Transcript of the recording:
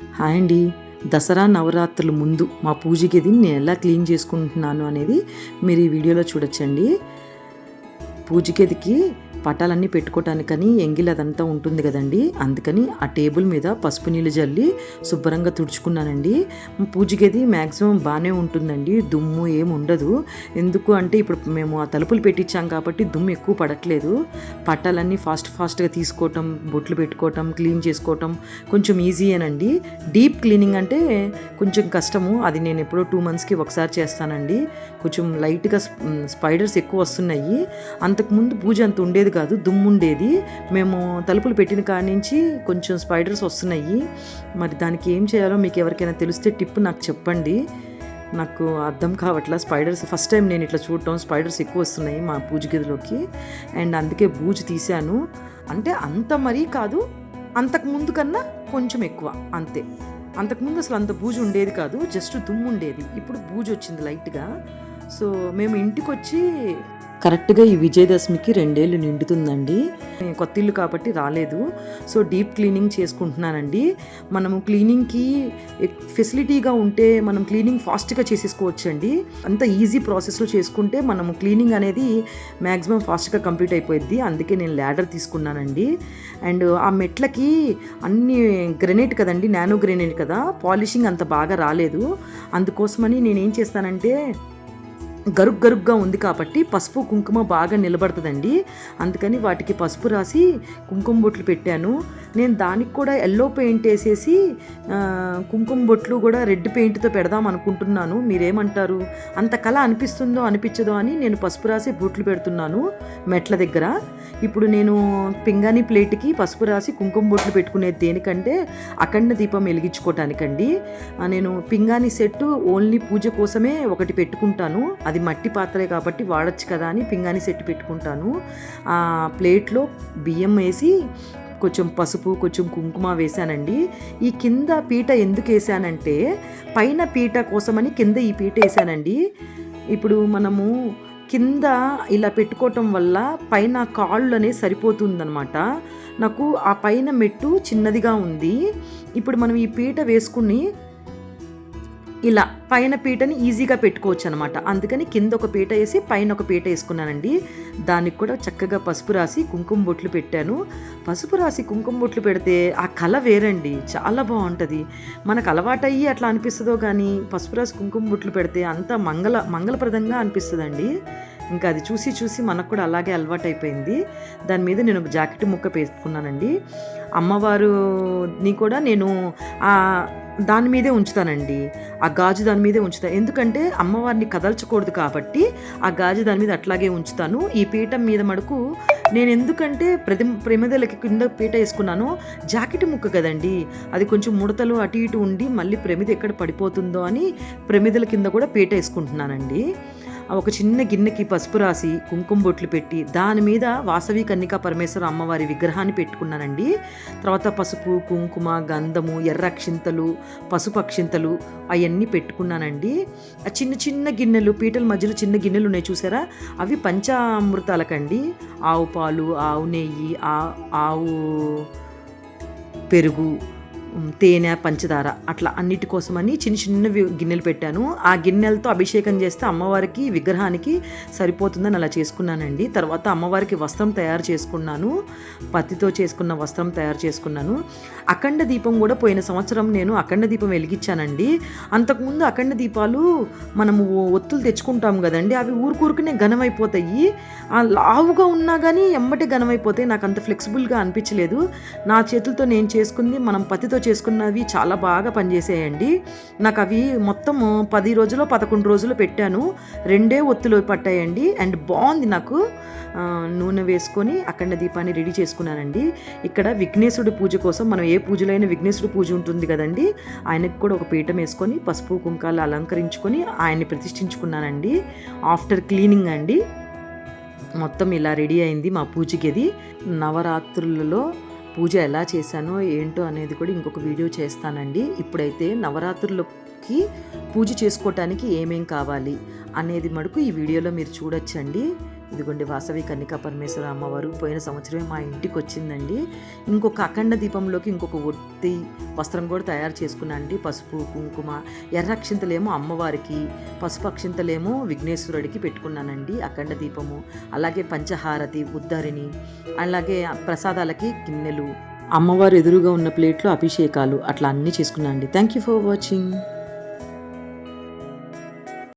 Hi అండి. దసరా నవరాత్రుల ముందు మా పూజ గదిని నేను ఎలా క్లీన్ చేసుకుంటున్నాను అనేది మీరు ఈ వీడియోలో చూడొచ్చండి. పూజ గదికి పటాలన్నీ పెట్టుకోవటానికని ఎంగిల్ అదంతా ఉంటుంది కదండి. అందుకని ఆ టేబుల్ మీద పసుపు నీళ్ళు జల్లి శుభ్రంగా తుడుచుకున్నానండి. పూజ గది మ్యాక్సిమం బాగానే ఉంటుందండి. దుమ్ము ఏమి ఉండదు. ఎందుకు అంటే ఇప్పుడు మేము ఆ తలుపులు పెట్టించాం కాబట్టి దుమ్ము ఎక్కువ పడట్లేదు. పట్టాలన్నీ ఫాస్ట్ ఫాస్ట్గా తీసుకోవటం బొట్లు పెట్టుకోవటం క్లీన్ చేసుకోవటం కొంచెం ఈజీయేనండి డీప్ క్లీనింగ్ అంటే కొంచెం కష్టము. అది నేను ఎప్పుడో టూ మంత్స్కి ఒకసారి చేస్తానండి. కొంచెం లైట్గా స్పైడర్స్ ఎక్కువ వస్తున్నాయి. అంతకుముందు పూజ అంత ఉండేది కాదు దుమ్ము ఉండేది మేము తలుపులు పెట్టిన కాడి నుంచి కొంచెం స్పైడర్స్ వస్తున్నాయి. మరి దానికి ఏం చేయాలో మీకు ఎవరికైనా తెలిస్తే టిప్ నాకు చెప్పండి. నాకు అర్థం కావట్లా స్పైడర్స్. ఫస్ట్ టైం నేను ఇట్లా చూడటం. స్పైడర్స్ ఎక్కువ వస్తున్నాయి మా పూజ గదిలోకి. అండ్ అందుకే బూజు తీశాను. అంటే అంత మరీ కాదు అంతకు ముందు కన్నా కొంచెం ఎక్కువ. అంతే. అంతకుముందు అసలు అంత బూజు ఉండేది కాదు. జస్ట్ దుమ్ము ఉండేది ఇప్పుడు బూజు వచ్చింది లైట్గా. సో మేము ఇంటికి వచ్చి కరెక్ట్గా ఈ విజయదశమికి రెండేళ్ళు నిండుతుందండి. కొత్త ఇల్లు కాబట్టి రాలేదు. సో డీప్ క్లీనింగ్ చేసుకుంటున్నానండి. మనము క్లీనింగ్కి ఫెసిలిటీగా ఉంటే మనం క్లీనింగ్ ఫాస్ట్గా చేసేసుకోవచ్చండి. అంత ఈజీ ప్రాసెస్లో చేసుకుంటే మనము క్లీనింగ్ అనేది మ్యాక్సిమం ఫాస్ట్గా కంప్లీట్ అయిపోయింది అందుకే నేను ల్యాడర్ తీసుకున్నానండి. అండ్ ఆ మెట్లకి అన్ని గ్రెనైట్ కదండి నానో గ్రెనైట్ కదా. పాలిషింగ్ అంత బాగా రాలేదు. అందుకోసమని నేను ఏం చేస్తానంటే గరుగ్ గరుగ్గా ఉంది కాబట్టి పసుపు కుంకుమ బాగా నిలబడుతుందండి. అందుకని వాటికి పసుపు రాసి కుంకుమ బొట్లు పెట్టాను. నేను దానికి కూడా ఎల్లో పెయింట్ వేసేసి కుంకుమ బొట్లు కూడా రెడ్ పెయింట్తో పెడదాం అనుకుంటున్నాను. మీరేమంటారు? అంత కళ అనిపిస్తుందో అనిపించదో అని నేను పసుపు రాసి బొట్లు పెడుతున్నాను మెట్ల దగ్గర. ఇప్పుడు నేను పింగాణి ప్లేట్కి పసుపు రాసి కుంకుమ బొట్లు పెట్టుకునేది దేనికంటే అఖండ దీపం వెలిగించుకోవటానికండి నేను పింగాణి సెట్ ఓన్లీ పూజ కోసమే ఒకటి పెట్టుకుంటాను. అది మట్టి పాత్రే కాబట్టి వాడచ్చు కదా అని పింగాణి సెట్ పెట్టుకుంటాను. ఆ ప్లేట్లో బియ్యం వేసి కొంచెం పసుపు కొంచెం కుంకుమ వేసానండి ఈ కింద పీట ఎందుకు వేసానంటే పైన పీట కోసమని కింద ఈ పీట వేసానండి ఇప్పుడు మనము కింద ఇలా పెట్టుకోవటం వల్ల పైన కాళ్ళు అనేది సరిపోతుందనమాట నాకు ఆ పైన మెట్టు చిన్నదిగా ఉంది. ఇప్పుడు మనం ఈ పీట వేసుకుని ఇలా పైన పీటని ఈజీగా పెట్టుకోవచ్చు అనమాట అందుకని కింద ఒక పీట వేసి పైన ఒక పీట వేసుకున్నానండి. దానికి కూడా చక్కగా పసుపు రాసి కుంకుమ బొట్లు పెట్టాను. పసుపు రాసి కుంకుమ బొట్లు పెడితే ఆ కళ వేరండి. చాలా బాగుంటుంది. మనకు అలవాటయ్యి అట్లా అనిపిస్తుందో కానీ పసుపు రాసి కుంకుమ బొట్లు పెడితే అంత మంగళ మంగళప్రదంగా అనిపిస్తుందండి. ఇంకా అది చూసి చూసి మనకు కూడా అలాగే అలవాటైపోయింది. దాని మీద నేను ఒక జాకెట్ ముక్క వేసుకున్నానండి అమ్మవారుని కూడా నేను దాని మీదే ఉంచుతానండి. ఆ గాజు దాని మీదే ఉంచుతాను ఎందుకంటే అమ్మవారిని కదల్చకూడదు కాబట్టి ఆ గాజు దాని మీద అట్లాగే ఉంచుతాను. ఈ పీఠం మీద మడుకు నేను ఎందుకంటే ప్రతి ప్రమిదలకి కింద పీట వేసుకున్నాను. జాకెట్ ముక్క కదండి. అది కొంచెం ముడతలు అటు ఇటు ఉండి మళ్ళీ ప్రమిద ఎక్కడ పడిపోతుందో అని ప్రమిదల కింద కూడా పీట వేసుకుంటున్నానండి. ఒక చిన్న గిన్నెకి పసుపు రాసి కుంకుమ బొట్లు పెట్టి దాని మీద వాసవి కన్నికా పరమేశ్వర అమ్మవారి విగ్రహాన్ని పెట్టుకున్నానండి. తర్వాత పసుపు కుంకుమ గంధము ఎర్ర అక్షింతలు పసుపు అక్షింతలు అవన్నీ పెట్టుకున్నానండి. ఆ చిన్న చిన్న గిన్నెలు పీటల మధ్యలో చిన్న గిన్నెలు ఉన్నాయి చూసారా? అవి పంచామృతాలకండి. ఆవు పాలు ఆవు నెయ్యి ఆవు పెరుగు తేనె పంచదార అట్లా అన్నిటి కోసమని చిన్న చిన్నవి గిన్నెలు పెట్టాను. ఆ గిన్నెలతో అభిషేకం చేస్తే అమ్మవారికి విగ్రహానికి సరిపోతుందని అలా చేసుకున్నానండి. తర్వాత అమ్మవారికి వస్త్రం తయారు చేసుకున్నాను. పత్తితో చేసుకున్న వస్త్రం తయారు చేసుకున్నాను. అఖండ దీపం కూడా పోయిన సంవత్సరం నేను అఖండ దీపం వెలిగించానండి. అంతకుముందు అఖండ దీపాలు మనము ఒత్తులు తెచ్చుకుంటాం కదండి అవి ఊరుకూరుకునే ఘనమైపోతాయి. ఆ లావుగా ఉన్నా కానీ ఎమ్మటే ఘనమైపోతాయి. నాకు అంత ఫ్లెక్సిబుల్గా అనిపించలేదు. నా చేతులతో నేను చేసుకుంది మనం పత్తితో చేసుకున్నవి చాలా బాగా పనిచేసాయండి. నాకు అవి మొత్తం పది రోజులు పదకొండు రోజులు పెట్టాను. రెండే ఒత్తులు పట్టాయండి. అండ్ బాగుంది నాకు. నూనె వేసుకొని అఖండ దీపాన్ని రెడీ చేసుకున్నానండి. ఇక్కడ విఘ్నేశుడి పూజ కోసం మనం ఏ పూజలైన విఘ్నేశుడి పూజ ఉంటుంది కదండి. ఆయనకు కూడా ఒక పీఠం వేసుకొని పసుపు కుంకాలు అలంకరించుకొని ఆయన్ని ప్రతిష్ఠించుకున్నానండి. ఆఫ్టర్ క్లీనింగ్ అండి. మొత్తం ఇలా రెడీ అయింది మా పూజ గది నవరాత్రులలో పూజ ఎలా చేశానో ఏంటో అనేది కూడా ఇంకొక వీడియో చేస్తానండి. ఇప్పుడైతే నవరాత్రులకి పూజ చేసుకోవటానికి ఏమేం కావాలి అనేది మటుకు ఈ వీడియోలో మీరు చూడొచ్చండి. ఇదిగోండి వాసవి కన్నికా పరమేశ్వర అమ్మవారు పోయిన సంవత్సరమే మా ఇంటికి వచ్చిందండి ఇంకొక అఖండ దీపంలోకి ఇంకొక ఒత్తి వస్త్రం కూడా తయారు చేసుకున్నానండి పసుపు కుంకుమ ఎర్ర అక్షింతలేమో అమ్మవారికి పసుపు అక్షింతలేమో విఘ్నేశ్వరుడికి పెట్టుకున్నానండి అఖండ దీపము. అలాగే పంచహారతి ఉద్దరిని అలాగే ప్రసాదాలకి గిన్నెలు. అమ్మవారు ఎదురుగా ఉన్న ప్లేట్లో అభిషేకాలు అట్లా అన్నీ చేసుకున్నాను అండి. Thank you for watching.